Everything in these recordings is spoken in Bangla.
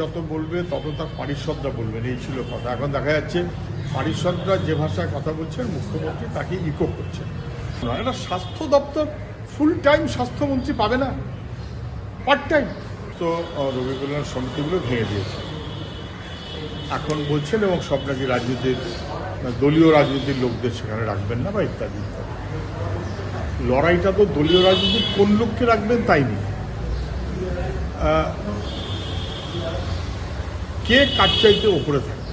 যত বলবে, তত তার পারিষদরা বলবেন এই ছিল কথা। এখন দেখা যাচ্ছে, পারিষদরা যে ভাষায় কথা বলছেন, মুখ্যমন্ত্রী তাকে ইকো করছেন। এটা স্বাস্থ্য দপ্তর ফুল টাইম স্বাস্থ্যমন্ত্রী পাবে না। পার্ট টাইম তো রোগী কল্যাণ সমিতিগুলো ভেঙে দিয়েছে। এখন বলছেন এবং সব নাকি রাজনীতির দলীয় রাজনীতির লোকদের সেখানে রাখবেন না বা ইত্যাদি। ইত্যাদি লড়াইটা তো দলীয় রাজনীতির কোন লোককে রাখবেন তাই নেই। কে কাজ চাইতে ওপরে থাকে?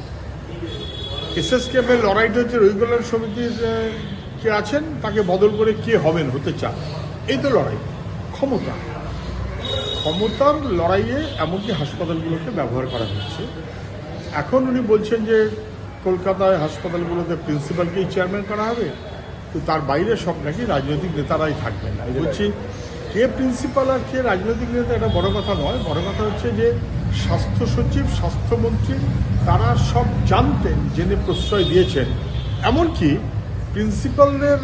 এসএসকেএম এর লড়াইটা হচ্ছে রবিকল্যাণ সমিতির কে আছেন, তাকে বদল করে কে হবেন, হতে চান? এই তো লড়াই। ক্ষমতা। ক্ষমতার লড়াইয়ে এমনকি হাসপাতালগুলোকে ব্যবহার করা হচ্ছে। এখন উনি বলছেন যে, কলকাতায় হাসপাতালগুলোতে প্রিন্সিপালকেই চেয়ারম্যান করা হবে, তো তার বাইরে সব নাকি রাজনৈতিক নেতারাই থাকবেন আমি বলছি, কে প্রিন্সিপাল আর কে রাজনৈতিক নেতা, এটা বড় কথা নয়। বড় কথা হচ্ছে যে স্বাস্থ্য সচিব, স্বাস্থ্যমন্ত্রী, তারা সব জানতেন জেনে প্রশ্রয় দিয়েছেন। এমনকি প্রিন্সিপালদের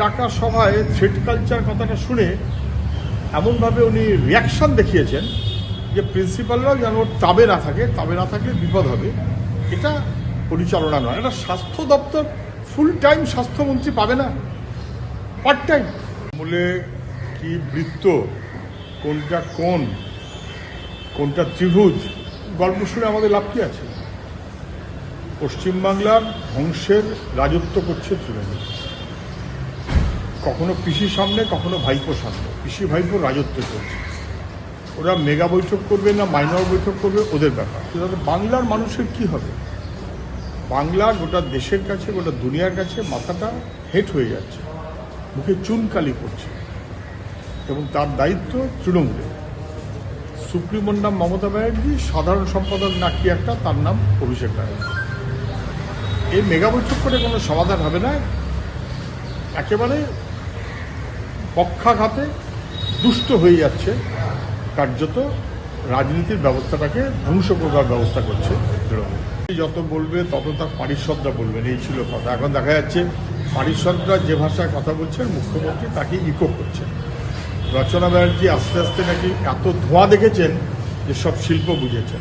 ডাকা সভায় থ্রেড কালচার কথাটা শুনে এমনভাবে উনি রিয়াকশন দেখিয়েছেন যে প্রিন্সিপালরাও যেন ওর তাবে না থাকে, তাবে না থাকলে বিপদ হবে। এটা পরিচালনা নয়, এটা স্বাস্থ্য দপ্তর ফুল টাইম স্বাস্থ্যমন্ত্রী পাবে না। পার্ট টাইম মূলে কি বৃত্ত, কোনটা কোন? কোনটা ত্রিভুজ? গল্প শুনে আমাদের লাভ কি আছে? পশ্চিমবাংলার ধ্বংসের রাজত্ব করছে তৃণমূল। কখনো পিসির সামনে, কখনো ভাইপোর সামনে। পিসি ভাইপোর রাজত্ব করছে। ওরা মেগা বৈঠক করবে না মাইনর বৈঠক করবে, ওদের ব্যাপার। কিন্তু বাংলার মানুষের কি হবে? বাংলা গোটা দেশের কাছে, গোটা দুনিয়ার কাছে মাথাটা হেট হয়ে যাচ্ছে। মুখে চুনকালি পড়ছে। এবং তার দায়িত্ব তৃণমূলের। সুপ্রিমোর নাম মমতা ব্যানার্জি, সাধারণ সম্পাদক না কি একটা, তার নাম অভিষেক ব্যানার্জি। এই মেগা বৈঠক করে কোনো সমাধান হবে না। একেবারে পক্ষাঘাতে দুষ্ট হয়ে যাচ্ছে কার্যত রাজনীতির ব্যবস্থাটাকে ধ্বংস করবার ব্যবস্থা করছে যত বলবে, তত তার পারিষদরা বলবেন এই ছিল কথা। এখন দেখা যাচ্ছে, পারিষদরা যে ভাষায় কথা বলছেন, মুখ্যমন্ত্রী তাকে ইকো করছেন। রচনা ব্যানার্জি আস্তে আস্তে নাকি এত ধোঁয়া দেখেছেন যে সব শিল্প বুঝেছেন।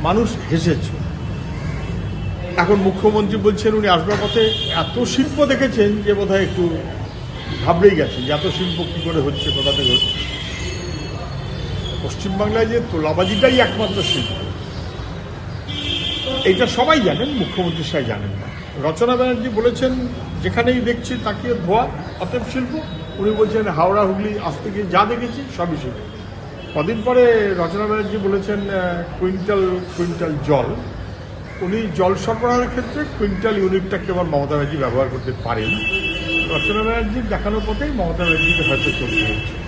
মানুষ হেসেছে। এখন মুখ্যমন্ত্রী বলছেন উনি আসবার পথে এত শিল্প দেখেছেন যে বোধহয় একটু ঘাবড়েই গেছেন যে এত শিল্প কী করে হচ্ছে, কোথা থেকে হচ্ছে। পশ্চিমবাংলায় যে তোলাবাজিটাই একমাত্র শিল্প। এইটা সবাই জানেন, মুখ্যমন্ত্রী সাহেব জানেন না। রচনা ব্যানার্জি বলেছেন, যেখানেই দেখছি তাকে ধোয়া, অতএব শিল্প। উনি বলছেন, হাওড়া, হুগলি, আজ থেকে যা দেখেছি সবই শুনে কদিন পরে রচনা ব্যানার্জি বলেছেন কুইন্টাল কুইন্টাল জল। উনি জল সরবরাহের ক্ষেত্রে কুইন্টাল ইউনিটটা কেবল মমতা ব্যানার্জি ব্যবহার করতে পারেন। রচনা ব্যানার্জির দেখানোর পথেই মমতা ব্যানার্জিকে হয়তো চলতে হচ্ছে।